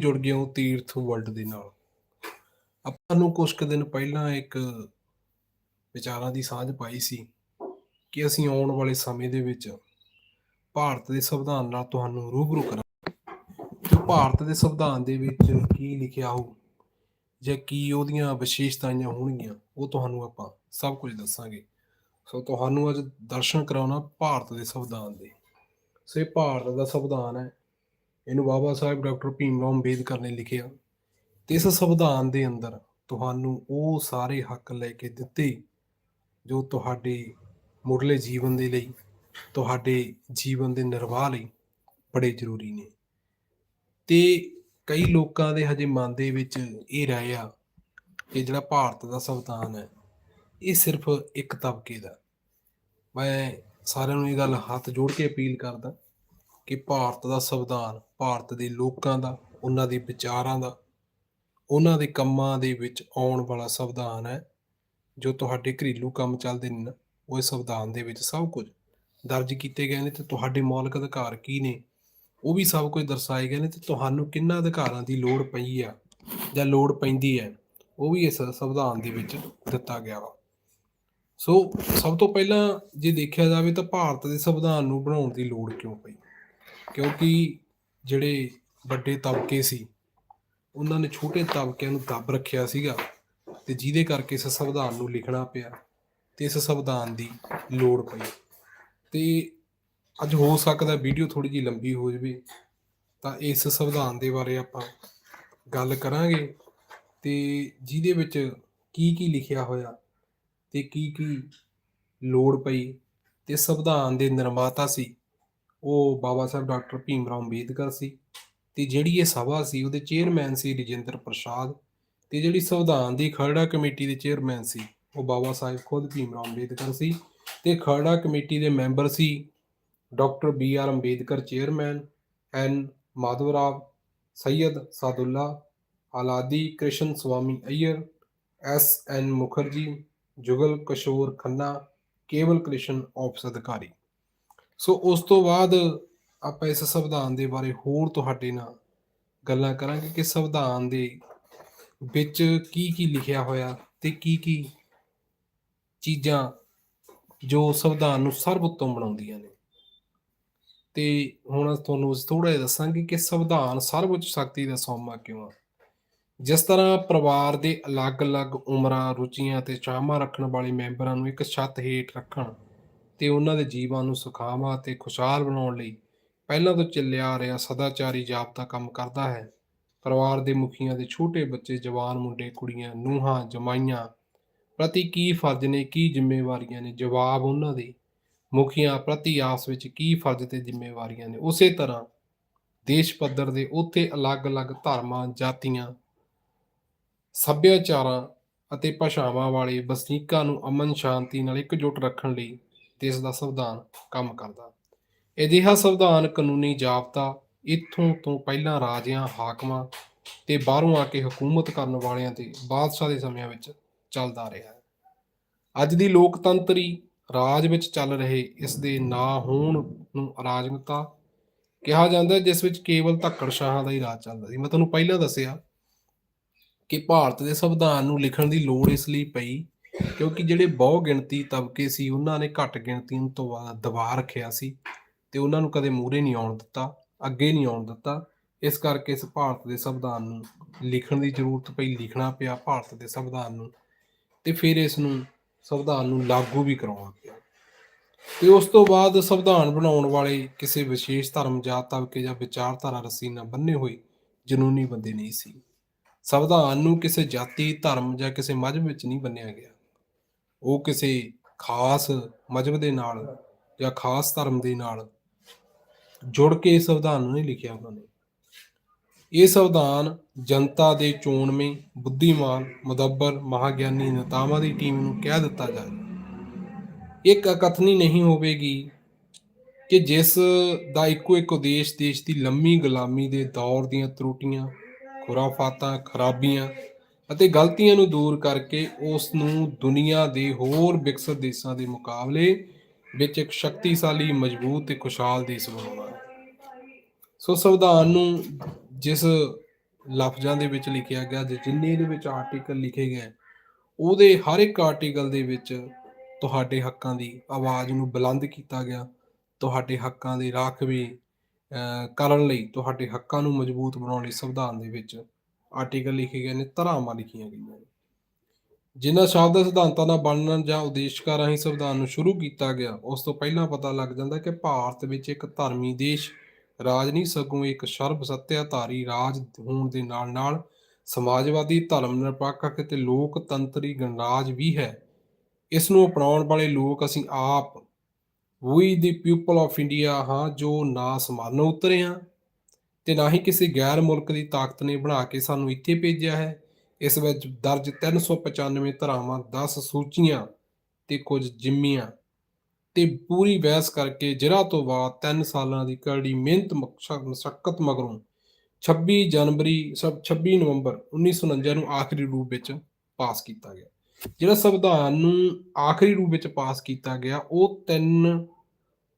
ਜੁੜ ਗਏ ਹੋ ਤੀਰਥ ਵਰਲਡ ਦੇ ਨਾਲ। ਆਪਾਂ ਨੂੰ ਕੁਝ ਕੁ ਦਿਨ ਪਹਿਲਾਂ ਇੱਕ ਵਿਚਾਰਾਂ ਦੀ ਸਾਂਝ ਪਾਈ ਸੀ ਕਿ ਅਸੀਂ ਆਉਣ ਵਾਲੇ ਸਮੇਂ ਦੇ ਵਿੱਚ ਭਾਰਤ ਦੇ ਸੰਵਿਧਾਨ ਨਾਲ ਤੁਹਾਨੂੰ ਰੂਬਰੂ ਕਰਾਂਗੇ। ਕਿ ਭਾਰਤ ਦੇ ਸੰਵਿਧਾਨ ਦੇ ਵਿੱਚ ਕੀ ਲਿਖਿਆ ਹੋ ਜਾਂ ਕੀ ਉਹਦੀਆਂ ਵਿਸ਼ੇਸ਼ਤਾਵਾਂ ਹੋਣਗੀਆਂ, ਉਹ ਤੁਹਾਨੂੰ ਆਪਾਂ ਸਭ ਕੁਝ ਦੱਸਾਂਗੇ। ਸੋ ਤੁਹਾਨੂੰ ਅੱਜ ਦਰਸ਼ਨ ਕਰਾਉਣਾ ਭਾਰਤ ਦੇ ਸੰਵਿਧਾਨ ਦੇ। ਸੋ ਇਹ ਭਾਰਤ ਦਾ ਸੰਵਿਧਾਨ ਹੈ। ਇਹਨੂੰ ਬਾਬਾ ਸਾਹਿਬ ਡਾਕਟਰ ਭੀਮ ਰਾਓ ਅੰਬੇਦਕਰ ਨੇ ਲਿਖਿਆ ਤੇ ਇਸ ਸੰਵਿਧਾਨ ਦੇ ਅੰਦਰ ਤੁਹਾਨੂੰ ਉਹ ਸਾਰੇ ਹੱਕ ਲੈ ਕੇ ਦਿੱਤੇ ਜੋ ਤੁਹਾਡੇ ਮੁੱਢਲੇ ਜੀਵਨ ਦੇ ਲਈ, ਤੁਹਾਡੇ ਜੀਵਨ ਦੇ ਨਿਰਵਾਹ ਲਈ ਬੜੇ ਜ਼ਰੂਰੀ ਨੇ। ਤੇ ਕਈ ਲੋਕਾਂ ਦੇ ਹਜੇ ਮਨ ਦੇ ਵਿੱਚ ਇਹ ਰਹਿ ਆ ਕਿ ਜਿਹੜਾ ਭਾਰਤ ਦਾ ਸੰਵਿਧਾਨ ਹੈ, ਇਹ ਸਿਰਫ ਇੱਕ ਤਬਕੇ ਦਾ ਮੈਂ ਸਾਰਿਆਂ ਨੂੰ ਇਹ ਗੱਲ ਹੱਥ ਜੋੜ ਕੇ ਅਪੀਲ ਕਰਦਾ ਕਿ ਭਾਰਤ ਦਾ ਸੰਵਿਧਾਨ ਭਾਰਤ ਦੇ ਲੋਕਾਂ ਦਾ, ਉਹਨਾਂ ਦੇ ਵਿਚਾਰਾਂ ਦਾ, ਉਹਨਾਂ ਦੇ ਕੰਮਾਂ ਦੇ ਵਿੱਚ ਆਉਣ ਵਾਲਾ ਸੰਵਿਧਾਨ ਹੈ, ਜੋ ਤੁਹਾਡੇ ਘਰੇਲੂ ਕੰਮ ਚੱਲਦੇ ਨੇ ਉਹ ਇਸ ਸੰਵਿਧਾਨ ਦੇ ਵਿੱਚ ਸਭ ਕੁਝ ਦਰਜ ਕੀਤੇ ਗਏ ਨੇ ਤੇ ਤੁਹਾਡੇ ਮੌਲਿਕ ਅਧਿਕਾਰ ਕੀ ਨੇ? ਉਹ ਵੀ ਸਭ ਕੁਝ ਦਰਸਾਏ ਗਏ ਨੇ ਤੇ ਤੁਹਾਨੂੰ ਕਿੰਨਾ ਅਧਿਕਾਰਾਂ ਦੀ ਲੋੜ ਪਈ ਆ ਜਾਂ ਲੋੜ ਪੈਂਦੀ ਹੈ? ਉਹ ਵੀ ਇਸ ਸੰਵਿਧਾਨ ਦੇ ਵਿੱਚ ਦਿੱਤਾ ਗਿਆ ਵਾ। ਸੋ ਸਭ ਤੋਂ ਪਹਿਲਾਂ ਜੇ ਦੇਖਿਆ ਜਾਵੇ ਤਾਂ ਭਾਰਤ ਦੇ ਸੰਵਿਧਾਨ ਨੂੰ ਬਣਾਉਣ ਦੀ ਲੋੜ ਕਿਉਂ ਪਈ? ਕਿਉਂਕਿ ਜਿਹੜੇ ਵੱਡੇ ਤਬਕੇ ਸੀ, ਉਹਨਾਂ ਨੇ ਛੋਟੇ ਤਬਕਿਆਂ ਨੂੰ ਦੱਬ ਰੱਖਿਆ ਸੀਗਾ ਤੇ ਜਿਹਦੇ ਕਰਕੇ ਇਸ ਸੰਵਿਧਾਨ ਨੂੰ ਲਿਖਣਾ ਪਿਆ ਤੇ ਇਸ ਸੰਵਿਧਾਨ ਦੀ ਲੋੜ ਪਈ। ਤੇ ਅੱਜ ਹੋ ਸਕਦਾ ਵੀਡੀਓ ਥੋੜੀ ਜਿਹੀ ਲੰਬੀ ਹੋ ਜਾਵੇ, ਤਾਂ ਇਸ ਸੰਵਿਧਾਨ ਦੇ ਬਾਰੇ ਆਪਾਂ ਗੱਲ ਕਰਾਂਗੇ ਤੇ ਜਿਹਦੇ ਵਿੱਚ ਕੀ ਕੀ ਲਿਖਿਆ ਹੋਇਆ ਤੇ ਕੀ ਕੀ ਲੋੜ ਪਈ, ਤੇ ਸੰਵਿਧਾਨ ਦੇ ਨਿਰਮਾਤਾ ਸੀ ਉਹ ਬਾਬਾ ਸਾਹਿਬ ਡਾਕਟਰ ਭੀਮ ਰਾਓ ਅੰਬੇਦਕਰ ਸੀ ਤੇ ਜਿਹੜੀ ਇਹ ਸਭਾ ਸੀ ਉਹਦੇ ਚੇਅਰਮੈਨ ਸੀ ਰਜਿੰਦਰ ਪ੍ਰਸਾਦ ਤੇ ਜਿਹੜੀ ਸੰਵਿਧਾਨ ਦੀ ਖਰੜਾ ਕਮੇਟੀ ਦੇ ਚੇਅਰਮੈਨ ਸੀ ਉਹ ਬਾਬਾ ਸਾਹਿਬ ਖੁਦ ਭੀਮ ਰਾਓ ਅੰਬੇਦਕਰ ਸੀ ਤੇ ਖਰੜਾ ਕਮੇਟੀ ਦੇ ਮੈਂਬਰ ਸੀ doctor B R Ambedkar chairman, N Madhavrao, Syed Saadullah, Alladi Krishnaswami Iyer, S N Mukherjee, Jugal Kishore Khanna, Kewal Krishan office ਅਧਿਕਾਰੀ। ਸੋ ਉਸ ਤੋਂ ਬਾਅਦ ਆਪਾਂ ਇਸ ਸੰਵਿਧਾਨ ਦੇ ਬਾਰੇ ਹੋਰ ਤੁਹਾਡੇ ਨਾਲ ਗੱਲਾਂ ਕਰਾਂਗੇ ਕਿ ਸੰਵਿਧਾਨ ਦੇ ਵਿੱਚ ਕੀ ਕੀ ਲਿਖਿਆ ਹੋਇਆ ਤੇ ਕੀ ਕੀ ਚੀਜ਼ਾਂ ਜੋ ਸੰਵਿਧਾਨ ਨੂੰ ਸਰਵਉੱਤਮ ਬਣਾਉਂਦੀਆਂ ਨੇ। ਤੇ ਹੁਣ ਤੁਹਾਨੂੰ ਥੋੜਾ ਜਿਹਾ ਦੱਸਾਂਗੇ ਕਿ ਸੰਵਿਧਾਨ ਸਰਵਉੱਚ ਸ਼ਕਤੀ ਦਾ ਸੌਮਾ ਕਿਉਂ ਆ। ਜਿਸ ਤਰ੍ਹਾਂ ਪਰਿਵਾਰ ਦੇ ਅਲੱਗ-ਅਲੱਗ ਉਮਰਾਂ, ਰੁਚੀਆਂ ਤੇ ਚਾਹਵਾਂ ਰੱਖਣ ਵਾਲੇ ਮੈਂਬਰਾਂ ਨੂੰ ਇੱਕ ਛੱਤ ਹੇਠ ਰੱਖਣ ਤੇ ਉਹਨਾਂ ਦੇ ਜੀਵਾਂ ਨੂੰ ਸੁਖਾਵਾਂ ਤੇ ਖੁਸ਼ਹਾਲ ਬਣਾਉਣ ਲਈ ਪਹਿਲਾਂ ਤੋਂ ਚੱਲਿਆ ਆ ਰਿਹਾ ਸਦਾਚਾਰੀ ਜਾਪ ਦਾ ਕੰਮ ਕਰਦਾ ਹੈ। ਪਰਿਵਾਰ ਦੇ ਮੁਖੀਆਂ ਦੇ ਛੋਟੇ ਬੱਚੇ, ਜਵਾਨ ਮੁੰਡੇ, ਕੁੜੀਆਂ, ਨੂੰਹਾਂ, ਜਮਾਈਆਂ ਪ੍ਰਤੀ ਕੀ ਫਰਜ਼ ਨੇ, ਕੀ ਜ਼ਿੰਮੇਵਾਰੀਆਂ ਨੇ? ਜਵਾਬ ਉਹਨਾਂ ਦੇ। ਮੁਖੀਆਂ ਪ੍ਰਤੀ ਆਸ ਵਿੱਚ ਕੀ ਫਰਜ਼ ਤੇ ਜ਼ਿੰਮੇਵਾਰੀਆਂ ਨੇ? ਉਸੇ ਤਰ੍ਹਾਂ ਦੇਸ਼ ਪੱਧਰ ਦੇ ਉੱਥੇ ਅਲੱਗ-ਅਲੱਗ ਧਰਮਾਂ, ਜਾਤੀਆਂ, ਸੱਭਿਆਚਾਰਾਂ ਅਤੇ ਭਾਸ਼ਾਵਾਂ ਵਾਲੇ ਵਸਨੀਕਾਂ ਨੂੰ ਅਮਨ ਸ਼ਾਂਤੀ ਨਾਲ ਇਕਜੁੱਟ ਰੱਖਣ ਲਈ ਦੇਸ਼ ਦਾ ਸੰਵਿਧਾਨ ਕੰਮ ਕਰਦਾ। ਅਜਿਹਾ ਸੰਵਿਧਾਨ ਕਾਨੂੰਨੀ ਜਾਬਤਾ ਇੱਥੋਂ ਤੋਂ ਪਹਿਲਾਂ ਰਾਜਿਆਂ, ਹਾਕਮਾਂ ਤੇ ਬਾਹਰੋਂ ਆ ਕੇ ਹਕੂਮਤ ਕਰਨ ਵਾਲਿਆਂ ਤੇ ਬਾਦਸ਼ਾਹ ਦੇ ਸਮਿਆਂ ਵਿੱਚ ਚੱਲਦਾ ਰਿਹਾ ਹੈ। ਅੱਜ ਦੀ ਲੋਕਤੰਤਰੀ ਰਾਜ ਵਿੱਚ ਚੱਲ ਰਹੇ ਇਸ ਦੇ ਨਾ ਹੋਣ ਨੂੰ ਅਰਾਜਕਤਾ ਕਿਹਾ ਜਾਂਦਾ ਜਿਸ ਵਿੱਚ ਕੇਵਲ ਧੱਕੜਸ਼ਾਹਾਂ ਦਾ ਹੀ ਰਾਜ ਚੱਲਦਾ ਸੀ। ਮੈਂ ਤੁਹਾਨੂੰ ਪਹਿਲਾਂ ਦੱਸਿਆ ਕਿ ਭਾਰਤ ਦੇ ਸੰਵਿਧਾਨ ਨੂੰ ਲਿਖਣ ਦੀ ਲੋੜ ਇਸ ਲਈ ਪਈ ਕਿਉਂਕਿ ਜਿਹੜੇ ਬਹੁ ਗਿਣਤੀ ਤਬਕੇ ਸੀ, ਉਹਨਾਂ ਨੇ ਘੱਟ ਗਿਣਤੀ ਨੂੰ ਤੋਂ ਬਾਅਦ ਦਬਾ ਰੱਖਿਆ ਸੀ ਤੇ ਉਹਨਾਂ ਨੂੰ ਕਦੇ ਮੂਹਰੇ ਨਹੀਂ ਆਉਣ ਦਿੱਤਾ, ਅੱਗੇ ਨਹੀਂ ਆਉਣ ਦਿੱਤਾ। ਇਸ ਕਰਕੇ ਇਸ ਭਾਰਤ ਦੇ ਸੰਵਿਧਾਨ ਨੂੰ ਲਿਖਣ ਦੀ ਜ਼ਰੂਰਤ ਪਈ, ਲਿਖਣਾ ਪਿਆ ਭਾਰਤ ਦੇ ਸੰਵਿਧਾਨ ਨੂੰ ਤੇ ਫਿਰ ਇਸ ਨੂੰ ਸੰਵਿਧਾਨ ਨੂੰ ਲਾਗੂ ਵੀ ਕਰਾਉਣਾ ਪਿਆ। ਤੇ ਉਸ ਤੋਂ ਬਾਅਦ ਸੰਵਿਧਾਨ ਬਣਾਉਣ ਵਾਲੇ ਕਿਸੇ ਵਿਸ਼ੇਸ਼ ਧਰਮ ਜਾਤ ਤਬਕੇ ਜਾਂ ਵਿਚਾਰਧਾਰਾ ਰੱਸੀ ਨਾਲ ਬੰਨੇ ਹੋਏ ਜਨੂਨੀ ਬੰਦੇ ਨਹੀਂ ਸੀ। ਸੰਵਿਧਾਨ ਨੂੰ ਕਿਸੇ ਜਾਤੀ, ਧਰਮ ਜਾਂ ਕਿਸੇ ਮਜ਼ਹਬ ਵਿੱਚ ਨਹੀਂ ਬੰਨਿਆ ਗਿਆ। ਉਹ ਕਿਸੇ ਖਾਸ ਮਜ਼ਹਬ ਦੇ ਨਾਲ ਜਾਂ ਖਾਸ ਧਰਮ ਦੇ ਨਾਲ ਜੁੜ ਕੇ ਇਸ ਸੰਵਿਧਾਨ ਨੂੰ ਨਹੀਂ ਲਿਖਿਆ ਉਹਨਾਂ ਨੇ। ਇਹ ਸੰਵਿਧਾਨ ਜਨਤਾ ਦੇ ਚੋਣਵੇਂ, ਬੁੱਧੀਮਾਨ, ਮੁਦੱਬਰ, ਮਹਾਗਿਆਨੀ, ਨੇਤਾਵਾਂ ਦੀ ਟੀਮ ਨੂੰ ਕਹਿ ਦਿੱਤਾ ਜਾਏ। ਇੱਕ ਅਕਥਨੀ ਨਹੀਂ ਹੋਵੇਗੀ ਕਿ ਜਿਸ ਦਾ ਇੱਕੋ ਇੱਕ ਉਦੇਸ਼ ਦੇਸ਼ ਦੀ ਲੰਮੀ ਗੁਲਾਮੀ ਦੇ ਦੌਰ ਦੀਆਂ ਤਰੁੱਟੀਆਂ, ਖੁਰਾਫਾਤਾਂ, ਖਰਾਬੀਆਂ ਅਤੇ ਗਲਤੀਆਂ ਨੂੰ ਦੂਰ ਕਰਕੇ ਉਸ ਨੂੰ ਦੁਨੀਆ ਦੇ ਹੋਰ ਵਿਕਸਿਤ ਦੇਸ਼ਾਂ ਦੇ ਮੁਕਾਬਲੇ ਵਿੱਚ ਇੱਕ ਸ਼ਕਤੀਸ਼ਾਲੀ, ਮਜ਼ਬੂਤ ਤੇ ਖੁਸ਼ਹਾਲ ਦੇਸ਼ ਬਣਾਉਣਾ ਹੈ। ਸੋ ਸੰਵਿਧਾਨ ਨੂੰ ਜਿਸ ਲਫ਼ਜ਼ਾਂ ਦੇ ਵਿੱਚ ਲਿਖਿਆ ਗਿਆ ਜਿੰਨੇ ਦੇ ਵਿੱਚ ਆਰਟੀਕਲ ਲਿਖੇ ਗਏ, ਉਹਦੇ ਹਰ ਇੱਕ ਆਰਟੀਕਲ ਦੇ ਵਿੱਚ ਤੁਹਾਡੇ ਹੱਕਾਂ ਦੀ ਆਵਾਜ਼ ਨੂੰ ਬੁਲੰਦ ਕੀਤਾ ਗਿਆ। ਤੁਹਾਡੇ ਹੱਕਾਂ ਦੀ ਰਾਖਵੀ ਕਰਨ ਲਈ ਤੁਹਾਡੇ ਹੱਕਾਂ ਨੂੰ ਮਜ਼ਬੂਤ ਬਣਾਉਣ ਲਈ ਸੰਵਿਧਾਨ ਦੇ ਵਿੱਚ ਆਰਟੀਕਲ ਲਿਖੇ ਗਏ ਨੇ, ਧਾਰਾਵਾਂ ਲਿਖੀਆਂ ਗਈਆਂ ਨੇ। ਜਿਨ੍ਹਾਂ ਸ਼ਬਦ ਸਿਧਾਂਤਾਂ ਦਾ ਬਣਨ ਜਾਂ ਉਦੇਸ਼ਕਾਂ ਰਾਹੀਂ ਸੰਵਿਧਾਨ ਨੂੰ ਸ਼ੁਰੂ ਕੀਤਾ ਗਿਆ, ਉਸ ਤੋਂ ਪਹਿਲਾਂ ਪਤਾ ਲੱਗ ਜਾਂਦਾ ਕਿ ਭਾਰਤ ਵਿੱਚ ਇੱਕ ਧਰਮੀ ਦੇਸ਼ ਰਾਜ ਨਹੀਂ ਸਗੋਂ ਇੱਕ ਸਰਬ ਸੱਤਿਆਧਾਰੀ ਰਾਜ ਹੋਣ ਦੇ ਨਾਲ ਨਾਲ ਸਮਾਜਵਾਦੀ, ਧਰਮ ਨਿਰਪੱਖ ਅਤੇ ਲੋਕਤੰਤਰੀ ਗਣਰਾਜ ਵੀ ਹੈ। ਇਸ ਨੂੰ ਅਪਣਾਉਣ ਵਾਲੇ ਲੋਕ ਅਸੀਂ ਆਪ ਵੀ ਦੀ ਪੀਪਲ ਆਫ ਇੰਡੀਆ ਹਾਂ, ਜੋ ਨਾ ਸਮਾਨੋਂ ਉਤਰੇ ਹਾਂ ਤੇ ਨਾ ਹੀ ਕਿਸੇ ਗੈਰ ਮੁਲਕ ਦੀ ਤਾਕਤ ਨੇ ਬਣਾ ਕੇ ਸਾਨੂੰ ਇੱਥੇ ਭੇਜਿਆ ਹੈ। ਇਸ ਵਿੱਚ ਦਰਜ 395 ਧਾਰਾਵਾਂ 10 ਸੂਚੀਆਂ ਤੇ ਕੁਝ ਜਿੰਮੀਆਂ ਤੇ ਪੂਰੀ ਬਹਿਸ ਕਰਕੇ ਜਿਰਾ ਤੋਂ ਬਾਅਦ 3 ਸਾਲਾਂ ਦੀ ਕੜੀ ਮਿਹਨਤ ਮਸ਼ਕਤ ਮਗਰੋਂ 26 ਜਨਵਰੀ ਸਭ 26 ਨਵੰਬਰ 1949 ਨੂੰ ਆਖਰੀ ਰੂਪ ਵਿੱਚ ਪਾਸ ਕੀਤਾ ਗਿਆ। ਜਿਹੜਾ ਸੰਵਿਧਾਨ ਨੂੰ ਆਖਰੀ ਰੂਪ ਵਿੱਚ ਪਾਸ ਕੀਤਾ ਗਿਆ, ਉਹ ਤਿੰਨ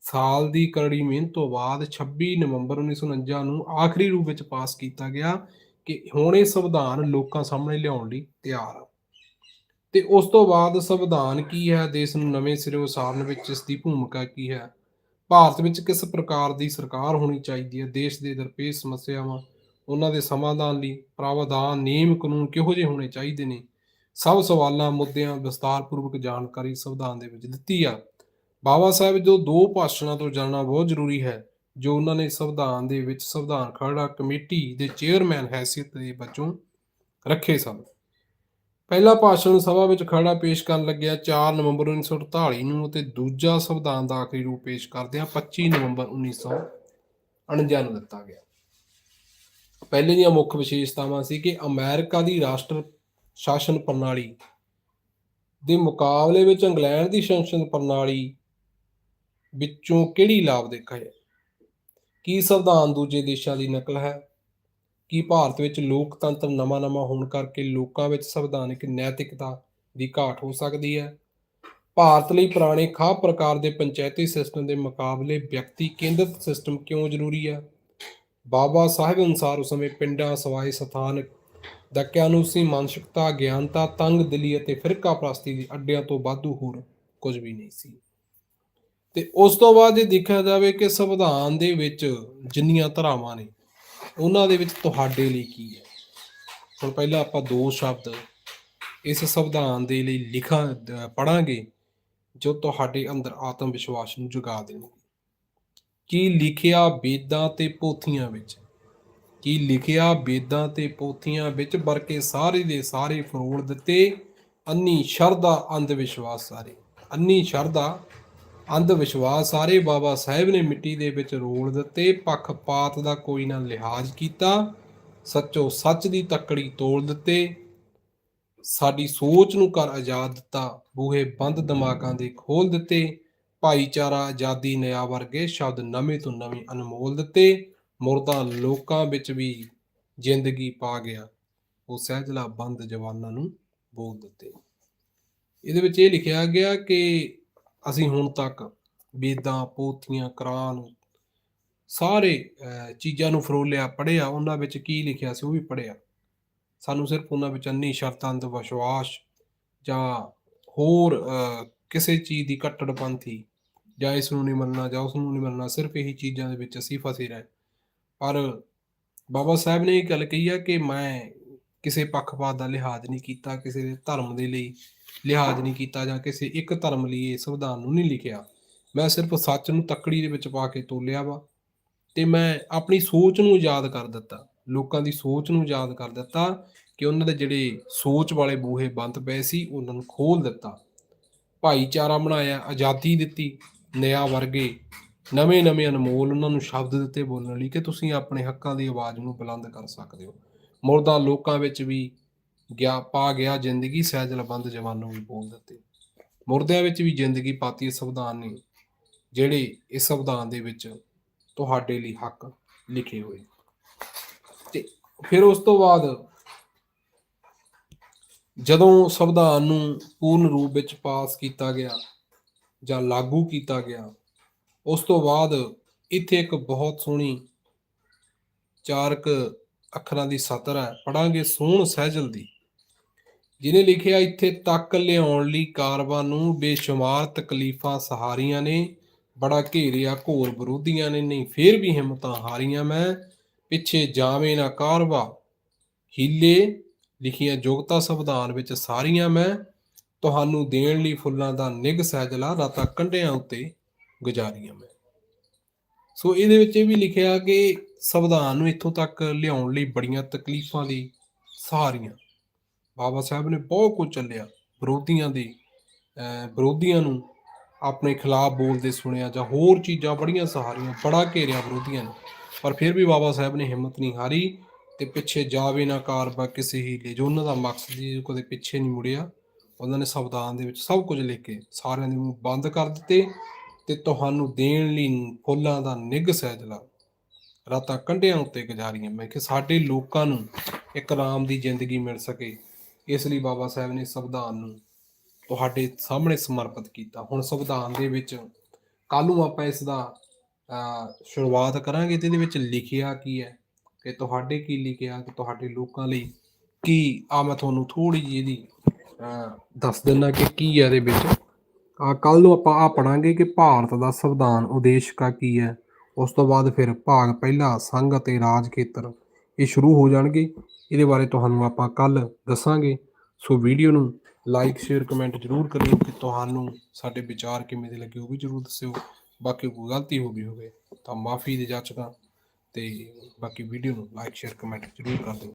ਸਾਲ ਦੀ ਕਰੜੀ ਮਿਹਨਤ ਤੋਂ ਬਾਅਦ 26 ਨਵੰਬਰ 1949 ਨੂੰ ਆਖਰੀ ਰੂਪ ਵਿੱਚ ਪਾਸ ਕੀਤਾ ਗਿਆ ਕਿ ਹੁਣ ਇਹ ਸੰਵਿਧਾਨ ਲੋਕਾਂ ਸਾਹਮਣੇ ਲਿਆਉਣ ਲਈ ਤਿਆਰ ਆ। ਤੇ ਉਸ ਤੋਂ ਬਾਅਦ ਸੰਵਿਧਾਨ ਕੀ ਹੈ? ਦੇਸ਼ ਨੂੰ ਨਵੇਂ ਸਿਰੇ ਉਸਾਰਨ ਵਿੱਚ ਇਸ ਦੀ ਭੂਮਿਕਾ ਕੀ ਹੈ? ਭਾਰਤ ਵਿੱਚ ਕਿਸ ਪ੍ਰਕਾਰ ਦੀ ਸਰਕਾਰ ਹੋਣੀ ਚਾਹੀਦੀ ਹੈ? ਦੇਸ਼ ਦੇ ਦਰਪੇਸ਼ ਸਮੱਸਿਆਵਾਂ, ਉਹਨਾਂ ਦੇ ਸਮਾਧਾਨ ਲਈ ਪ੍ਰਾਵਧਾਨ, ਨਿਯਮ ਕਾਨੂੰਨ ਕਿਹੋ ਜਿਹੇ ਹੋਣੇ ਚਾਹੀਦੇ ਨੇ? ਸਭ ਸਵਾਲਾਂ, ਮੁੱਦਿਆਂ ਵਿਸਤਾਰਪੂਰਵਕ ਜਾਣਕਾਰੀ ਸੰਵਿਧਾਨ ਦੇ ਵਿੱਚ ਦਿੱਤੀ ਆ। ਬਾਬਾ ਸਾਹਿਬ ਜੋ ਦੋ ਭਾਸ਼ਣਾਂ ਤੋਂ ਜਾਣਨਾ ਬਹੁਤ ਜ਼ਰੂਰੀ ਹੈ, ਜੋ ਉਹਨਾਂ ਨੇ ਸੰਵਿਧਾਨ ਦੇ ਵਿੱਚ, ਸੰਵਿਧਾਨ ਖਰੜਾ ਕਮੇਟੀ ਦੇ ਚੇਅਰਮੈਨ ਹੈਸੀਅਤ ਦੇ ਵਜੋਂ ਰੱਖੇ ਸਨ। ਪਹਿਲਾ ਭਾਸ਼ਣ ਸਭਾ ਵਿੱਚ ਖਰੜਾ ਪੇਸ਼ ਕਰਨ ਲੱਗਿਆ 4 ਨਵੰਬਰ 1948 ਨੂੰ ਅਤੇ ਦੂਜਾ ਸੰਵਿਧਾਨ ਦਾ ਆਖਰੀ ਰੂਪ ਪੇਸ਼ ਕਰਦਿਆਂ 25 ਨਵੰਬਰ 1949 ਨੂੰ ਦਿੱਤਾ ਗਿਆ। ਪਹਿਲੇ ਦੀਆਂ ਮੁੱਖ ਵਿਸ਼ੇਸ਼ਤਾਵਾਂ ਸੀ ਕਿ ਅਮਰੀਕਾ ਦੀ ਰਾਸ਼ਟਰ ਸ਼ਾਸਨ ਪ੍ਰਣਾਲੀ ਦੇ ਮੁਕਾਬਲੇ ਵਿੱਚ ਇੰਗਲੈਂਡ ਦੀ ਸ਼ਾਸਨ ਪ੍ਰਣਾਲੀ ਵਿੱਚੋਂ ਕਿਹੜੀ ਲਾਭ ਦੇਖਿਆ ਹੈ ਕੀ ਸੰਵਿਧਾਨ ਦੂਜੇ ਦੇਸ਼ਾਂ ਦੀ ਨਕਲ ਹੈ? ਕੀ ਭਾਰਤ ਵਿੱਚ ਲੋਕਤੰਤਰ ਨਵਾਂ-ਨਵਾਂ ਹੋਣ ਕਰਕੇ ਲੋਕਾਂ ਵਿੱਚ ਸੰਵਿਧਾਨਿਕ ਨੈਤਿਕਤਾ ਦੀ ਘਾਟ ਹੋ ਸਕਦੀ ਹੈ? ਭਾਰਤ ਲਈ ਪੁਰਾਣੇ ਖਾਹ ਪ੍ਰਕਾਰ ਦੇ ਪੰਚਾਇਤੀ ਸਿਸਟਮ ਦੇ ਮੁਕਾਬਲੇ ਵਿਅਕਤੀ ਕੇਂਦਰਿਤ ਸਿਸਟਮ ਕਿਉਂ ਜ਼ਰੂਰੀ ਹੈ? ਬਾਬਾ ਸਾਹਿਬ ਅਨੁਸਾਰ ਉਸ ਸਮੇਂ ਪਿੰਡਾਂ ਸਵਾਏ ਸਥਾਨਕ ਦਕਿਆਨੂਸੀ ਮਾਨਸਿਕਤਾ, ਗਿਆਨਤਾ, ਤੰਗ, ਦਿਲੀ ਅਤੇ ਫਿਰਕਾ ਪ੍ਰਸਤੀ ਦੀ ਅੱਡਿਆਂ ਤੋਂ ਵਾਧੂ ਹੋਰ ਕੁਝ ਵੀ ਨਹੀਂ ਸੀ। ਤੇ ਉਸ ਤੋਂ ਬਾਅਦ ਜੇ ਦੇਖਿਆ ਜਾਵੇ ਕਿ ਸੰਵਿਧਾਨ ਦੇ ਵਿੱਚ ਜਿੰਨੀਆਂ ਧਾਰਾਵਾਂ ਨੇ, ਉਹਨਾਂ ਦੇ ਵਿੱਚ ਤੁਹਾਡੇ ਲਈ ਕੀ ਹੈ? ਹੁਣ ਪਹਿਲਾਂ ਆਪਾਂ ਦੋ ਸ਼ਬਦ ਇਸ ਸੰਵਿਧਾਨ ਦੇ ਲਈ ਲਿਖਾਂ ਪੜਾਂਗੇ ਜੋ ਤੁਹਾਡੇ ਅੰਦਰ ਆਤਮ ਵਿਸ਼ਵਾਸ ਨੂੰ ਜਗਾ ਦੇਣਗੇ। ਕੀ ਲਿਖਿਆ ਵੇਦਾਂ ਤੇ ਪੋਥੀਆਂ ਵਿੱਚ? ਕੀ ਲਿਖਿਆ ਵੇਦਾਂ ਤੇ ਪੋਥੀਆਂ ਵਿੱਚ ਵਰਕੇ ਸਾਰੇ ਦੇ ਸਾਰੇ ਫਰੋੜ ਦਿੱਤੇ? ਅੰਨੀ ਸ਼ਰਧਾ, ਅੰਧ ਵਿਸ਼ਵਾਸ ਸਾਰੇ। ਅੰਨੀ ਸ਼ਰਧਾ ਅੰਧ ਵਿਸ਼ਵਾਸ ਸਾਰੇ ਬਾਬਾ ਸਾਹਿਬ ਨੇ ਮਿੱਟੀ ਦੇ ਵਿੱਚ ਰੋਲ ਦਿੱਤੇ, ਪੱਖਪਾਤ ਦਾ ਕੋਈ ਨਾ ਲਿਹਾਜ਼ ਕੀਤਾ, ਸੱਚੋ ਸੱਚ ਦੀ ਤੱਕੜੀ ਤੋੜ ਦਿੱਤੇ। ਸਾਡੀ ਸੋਚ ਨੂੰ ਕਰ ਆਜ਼ਾਦ ਦਿੱਤਾ, ਬੂਹੇ ਬੰਦ ਦਿਮਾਗਾਂ ਦੇ ਖੋਲ ਦਿੱਤੇ, ਭਾਈਚਾਰਾ ਆਜ਼ਾਦੀ ਨਿਆ ਵਰਗੇ ਸ਼ਬਦ ਨਵੇਂ ਤੋਂ ਨਵੇਂ ਅਨਮੋਲ ਦਿੱਤੇ, ਮੁਰਦਾ ਲੋਕਾਂ ਵਿੱਚ ਵੀ ਜ਼ਿੰਦਗੀ ਪਾ ਗਿਆ। ਉਹ ਸਹਿਜਲਾ ਬੰਦ ਜਵਾਨਾਂ ਨੂੰ ਬੋਲ ਦਿੱਤੇ। ਇਹਦੇ ਵਿੱਚ ਇਹ ਲਿਖਿਆ ਗਿਆ ਕਿ ਅਸੀਂ ਹੁਣ ਤੱਕ ਵੇਦਾਂ ਪੋਥੀਆਂ ਕੁਰਾਨ ਸਾਰੇ ਅਹ, ਚੀਜ਼ਾਂ ਨੂੰ ਫਰੋਲਿਆ ਪੜ੍ਹਿਆ ਉਹਨਾਂ ਵਿੱਚ ਕੀ ਲਿਖਿਆ ਸੀ ਉਹ ਵੀ ਪੜ੍ਹਿਆ। ਸਾਨੂੰ ਸਿਰਫ ਉਹਨਾਂ ਵਿੱਚ ਅੰਨੀ ਸ਼ਰਤਾਂ ਦਾ ਵਿਸ਼ਵਾਸ ਜਾਂ ਹੋਰ ਅਹ, ਕਿਸੇ ਚੀਜ਼ ਦੀ ਕੱਟੜਪੰਥੀ ਜਾਂ ਇਸ ਨੂੰ ਨਹੀਂ ਮੰਨਣਾ ਜਾਂ ਉਸ ਨੂੰ ਨਹੀਂ ਮੰਨਣਾ ਸਿਰਫ ਇਹੀ ਚੀਜ਼ਾਂ ਦੇ ਵਿੱਚ ਅਸੀਂ ਫਸੇ ਰਹੇ। ਪਰ ਬਾਬਾ ਸਾਹਿਬ ਨੇ ਇਹ ਗੱਲ ਕਹੀ ਆ ਕਿ ਮੈਂ ਕਿਸੇ ਪੱਖਪਾਤ ਦਾ ਲਿਹਾਜ਼ ਨਹੀਂ ਕੀਤਾ ਕਿਸੇ ਦੇ ਧਰਮ ਦੇ ਲਈ ਲਿਹਾਜ਼ ਨਹੀਂ ਕੀਤਾ ਜਾਂ ਕਿਸੇ ਇੱਕ ਧਰਮ ਲਈ ਇਹ ਸੰਵਿਧਾਨ ਨੂੰ ਨਹੀਂ ਲਿਖਿਆ। ਮੈਂ ਸਿਰਫ ਸੱਚ ਨੂੰ ਤੱਕੜੀ ਦੇ ਵਿੱਚ ਪਾ ਕੇ ਤੋਲਿਆ ਵਾ ਤੇ ਮੈਂ ਆਪਣੀ ਸੋਚ ਨੂੰ ਯਾਦ ਕਰ ਦਿੱਤਾ। ਲੋਕਾਂ ਦੀ ਸੋਚ ਨੂੰ ਯਾਦ ਕਰ ਦਿੱਤਾ ਕਿ ਉਹਨਾਂ ਦੇ ਜਿਹੜੇ ਸੋਚ ਵਾਲੇ ਬੂਹੇ ਬੰਦ ਪਏ ਸੀ, ਉਹਨਾਂ ਨੂੰ ਖੋਲ ਦਿੱਤਾ। ਭਾਈਚਾਰਾ ਬਣਾਇਆ, ਆਜ਼ਾਦੀ ਦਿੱਤੀ, ਨਿਆ ਵਰਗੇ ਨਵੇਂ ਨਵੇਂ ਅਨਮੋਲ ਉਹਨਾਂ ਨੂੰ ਸ਼ਬਦ ਦਿੱਤੇ ਬੋਲਣ ਲਈ ਕਿ ਤੁਸੀਂ ਆਪਣੇ ਹੱਕਾਂ ਦੀ ਆਵਾਜ਼ ਨੂੰ ਬੁਲੰਦ ਕਰ ਸਕਦੇ ਹੋ। ਮੁਰਦਾ ਲੋਕਾਂ ਵਿੱਚ ਵੀ ਗਿਆ, ਪਾ ਗਿਆ, ਜ਼ਿੰਦਗੀ ਸਹਿਜਲਬੰਦ ਜਵਾਨੋਂ ਵੀ ਬੋਲ ਦਿੱਤੇ। ਮੁਰਦਿਆਂ ਵਿੱਚ ਵੀ ਜ਼ਿੰਦਗੀ ਪਾਤੀ ਇਸ ਸੰਵਿਧਾਨ ਨੇ, ਜਿਹੜੇ ਇਸ ਸੰਵਿਧਾਨ ਦੇ ਵਿੱਚ ਤੁਹਾਡੇ ਲਈ ਹੱਕ ਲਿਖੇ ਹੋਏ। ਤੇ ਫਿਰ ਉਸ ਤੋਂ ਬਾਅਦ ਜਦੋਂ ਸੰਵਿਧਾਨ ਨੂੰ ਪੂਰਨ ਰੂਪ ਵਿੱਚ ਪਾਸ ਕੀਤਾ ਗਿਆ ਜਾਂ ਲਾਗੂ ਕੀਤਾ ਗਿਆ, ਉਸ ਤੋਂ ਬਾਅਦ ਇੱਥੇ ਇੱਕ ਬਹੁਤ ਸੋਹਣੀ ਚਾਰਕ ਅੱਖਰਾਂ ਦੀ ਸਤਰ ਹੈ ਪੜਾਂਗੇ ਸੋਹਣ ਸਹਿਜਲ ਦੀ। ਜਿਹਨੇ ਲਿਖਿਆ, ਇੱਥੇ ਤੱਕ ਲਿਆਉਣ ਲਈ ਕਾਰਵਾਂ ਨੂੰ ਬੇਸ਼ੁਮਾਰ ਤਕਲੀਫਾਂ ਸਹਾਰੀਆਂ ਨੇ, ਬੜਾ ਘੇਰਿਆ ਘੋਰ ਵਿਰੋਧੀਆਂ ਨੇ, ਨਹੀਂ, ਫੇਰ ਵੀ ਹਿੰਮਤਾਂ ਹਾਰੀਆਂ ਮੈਂ, ਪਿੱਛੇ ਜਾਵੇਂ ਨਾ ਕਾਰਵਾ। ਹੀਲੇ ਲਿਖੀਆਂ ਯੋਗਤਾ ਸੰਵਿਧਾਨ ਵਿੱਚ ਸਾਰੀਆਂ ਮੈਂ, ਤੁਹਾਨੂੰ ਦੇਣ ਲਈ ਫੁੱਲਾਂ ਦਾ ਨਿੱਘ ਸਹਿਜਲਾ ਰਾਤਾਂ ਕੰਢਿਆਂ ਉੱਤੇ ਗੁਜ਼ਾਰੀਆਂ ਮੈਂ। ਸੋ ਇਹਦੇ ਵਿੱਚ ਇਹ ਵੀ ਲਿਖਿਆ ਕਿ ਸੰਵਿਧਾਨ ਨੂੰ ਇੱਥੋਂ ਤੱਕ ਲਿਆਉਣ ਲਈ ਬੜੀਆਂ ਤਕਲੀਫਾਂ ਦੀ ਸਹਾਰੀਆਂ ਬਾਬਾ ਸਾਹਿਬ ਨੇ ਬਹੁਤ ਕੁਝ ਚੱਲਿਆ। ਵਿਰੋਧੀਆਂ ਦੀ, ਅਹ ਵਿਰੋਧੀਆਂ ਨੂੰ ਆਪਣੇ ਖਿਲਾਫ ਬੋਲਦੇ ਸੁਣਿਆ ਜਾਂ ਹੋਰ ਚੀਜ਼ਾਂ ਬੜੀਆਂ ਸਹਾਰੀਆਂ, ਬੜਾ ਘੇਰਿਆ ਵਿਰੋਧੀਆਂ ਨੇ। ਪਰ ਫਿਰ ਵੀ ਬਾਬਾ ਸਾਹਿਬ ਨੇ ਹਿੰਮਤ ਨਹੀਂ ਹਾਰੀ ਤੇ ਪਿੱਛੇ ਜਾਵੇ ਨਾ ਕਾਰਬਾ ਕਿਸੇ ਹੀਲੇ ਜੋ ਉਹਨਾਂ ਦਾ ਮਕਸਦ ਸੀ ਕਦੇ ਪਿੱਛੇ ਨਹੀਂ ਮੁੜਿਆ। ਉਹਨਾਂ ਨੇ ਸੰਵਿਧਾਨ ਦੇ ਵਿੱਚ ਸਭ ਕੁਝ ਲਿਖ ਕੇ ਸਾਰਿਆਂ ਦੇ ਮੂੰਹ ਬੰਦ ਕਰ ਦਿੱਤੇ ਤੇ ਤੁਹਾਨੂੰ ਦੇਣ ਲਈ ਫੁੱਲਾਂ ਦਾ ਨਿੱਘ ਸਹਿਜਲਾ ਰਾਤਾਂ ਕੰਢਿਆਂ ਉੱਤੇ ਗੁਜ਼ਾਰੀਆਂ, ਮੈਂ ਕਿ ਸਾਡੇ ਲੋਕਾਂ ਨੂੰ ਇੱਕ ਆਰਾਮ ਦੀ ਜ਼ਿੰਦਗੀ ਮਿਲ ਸਕੇ। ਇਸ ਲਈ ਬਾਬਾ ਸਾਹਿਬ ਨੇ ਸੰਵਿਧਾਨ ਨੂੰ ਤੁਹਾਡੇ ਸਾਹਮਣੇ ਸਮਰਪਿਤ ਕੀਤਾ। ਹੁਣ ਸੰਵਿਧਾਨ ਦੇ ਵਿੱਚ ਕੱਲ ਨੂੰ ਆਪਾਂ ਇਸ ਦਾ ਸ਼ੁਰੂਆਤ ਕਰਾਂਗੇ। ਤੇ ਇਹਦੇ ਵਿੱਚ ਲਿਖਿਆ ਕੀ ਹੈ? ਕਿ ਤੁਹਾਡੇ ਕੀ ਲਿਖਿਆ ਕਿ ਤੁਹਾਡੇ ਲੋਕਾਂ ਲਈ ਕੀ? ਆ ਮੈਂ ਤੁਹਾਨੂੰ ਥੋੜੀ ਜਿਹੀ ਇਹਦੀ ਦੱਸ ਦਿੰਦਾ ਕਿ ਕੀ ਹੈ ਇਹਦੇ ਵਿੱਚ। ਆ ਕੱਲ ਨੂੰ ਆਪਾਂ ਆ ਪੜਾਂਗੇ ਕਿ ਭਾਰਤ ਦਾ ਸੰਵਿਧਾਨ ਉਦੇਸ਼ ਕਾ ਕੀ ਹੈ? ਉਸ ਤੋਂ ਬਾਅਦ ਫਿਰ ਭਾਗ ਪਹਿਲਾ ਸੰਘ ਅਤੇ ਰਾਜ ਖੇਤਰ। ਇਹ ਸ਼ੁਰੂ ਹੋ ਜਾਣਗੇ। ਇਹਦੇ ਬਾਰੇ ਤੁਹਾਨੂੰ ਆਪਾਂ ਕੱਲ ਦੱਸਾਂਗੇ। ਸੋ ਵੀਡੀਓ ਨੂੰ ਲਾਈਕ, ਸ਼ੇਅਰ, ਕਮੈਂਟ ਜਰੂਰ ਕਰਿਓ ਕਿ ਤੁਹਾਨੂੰ ਸਾਡੇ ਵਿਚਾਰ ਕਿਵੇਂ ਦੇ ਲੱਗੇ ਉਹ ਵੀ ਜਰੂਰ ਦੱਸਿਓ। ਬਾਕੀ ਕੋਈ ਗਲਤੀ ਹੋ ਗਈ ਹੋਵੇ ਤਾਂ ਮਾਫੀ ਦੀ ਜਾਚਕਾਂ ਤੇ ਬਾਕੀ ਵੀਡੀਓ ਨੂੰ ਲਾਈਕ, ਸ਼ੇਅਰ, ਕਮੈਂਟ ਜਰੂਰ ਕਰ ਦਿਓ।